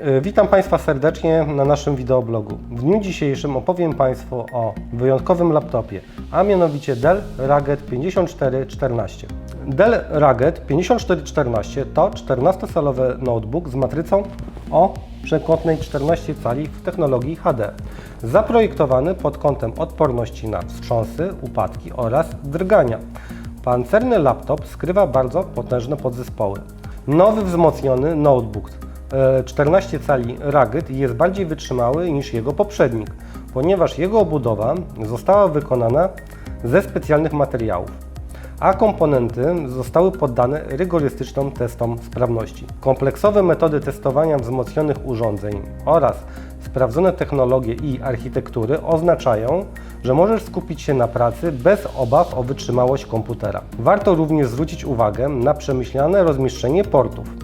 E, Witam Państwa serdecznie na naszym wideoblogu. W dniu dzisiejszym opowiem Państwu o wyjątkowym laptopie, a mianowicie Dell Rugged 5414. Dell Rugged 5414 to 14-calowy notebook z matrycą o przekątnej 14 cali w technologii HD, zaprojektowany pod kątem odporności na wstrząsy, upadki oraz drgania. Pancerny laptop skrywa bardzo potężne podzespoły. Nowy wzmocniony notebook 14 cali Rugged jest bardziej wytrzymały niż jego poprzednik, ponieważ jego obudowa została wykonana ze specjalnych materiałów, a komponenty zostały poddane rygorystycznym testom sprawności. Kompleksowe metody testowania wzmocnionych urządzeń oraz sprawdzone technologie i architektury oznaczają, że możesz skupić się na pracy bez obaw o wytrzymałość komputera. Warto również zwrócić uwagę na przemyślane rozmieszczenie portów.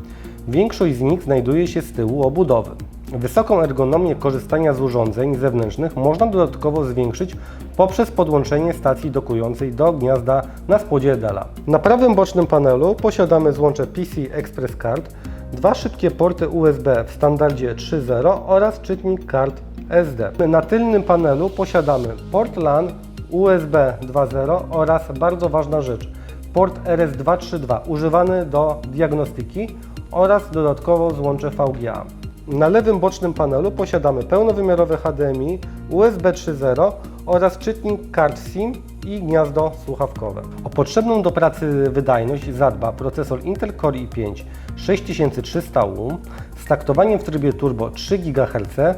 Większość z nich znajduje się z tyłu obudowy. Wysoką ergonomię korzystania z urządzeń zewnętrznych można dodatkowo zwiększyć poprzez podłączenie stacji dokującej do gniazda na spodzie Della. Na prawym bocznym panelu posiadamy złącze PC Express Card, dwa szybkie porty USB w standardzie 3.0 oraz czytnik kart SD. Na tylnym panelu posiadamy port LAN USB 2.0 oraz bardzo ważna rzecz, port RS232 używany do diagnostyki oraz dodatkowo złącze VGA. Na lewym bocznym panelu posiadamy pełnowymiarowe HDMI, USB 3.0 oraz czytnik kart SIM i gniazdo słuchawkowe. O potrzebną do pracy wydajność zadba procesor Intel Core i5 6300U z taktowaniem w trybie turbo 3 GHz, e,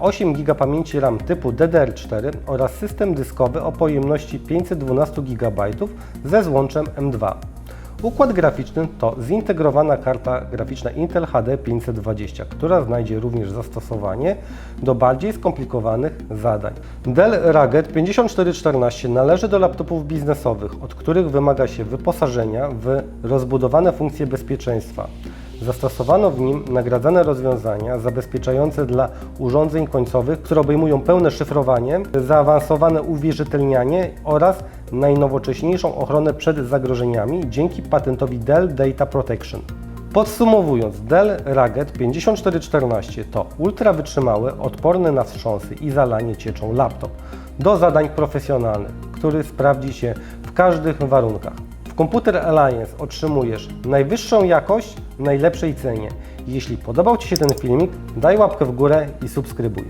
8 GB pamięci RAM typu DDR4 oraz system dyskowy o pojemności 512 GB ze złączem M2. Układ graficzny to zintegrowana karta graficzna Intel HD 520, która znajdzie również zastosowanie do bardziej skomplikowanych zadań. Dell Rugged 5414 należy do laptopów biznesowych, od których wymaga się wyposażenia w rozbudowane funkcje bezpieczeństwa. Zastosowano w nim nagradzane rozwiązania zabezpieczające dla urządzeń końcowych, które obejmują pełne szyfrowanie, zaawansowane uwierzytelnianie oraz najnowocześniejszą ochronę przed zagrożeniami dzięki patentowi Dell Data Protection. Podsumowując, Dell Rugged 5414 to ultra wytrzymały, odporny na wstrząsy i zalanie cieczą laptop do zadań profesjonalnych, który sprawdzi się w każdych warunkach. W Computer Alliance otrzymujesz najwyższą jakość w najlepszej cenie. Jeśli podobał Ci się ten filmik, daj łapkę w górę i subskrybuj.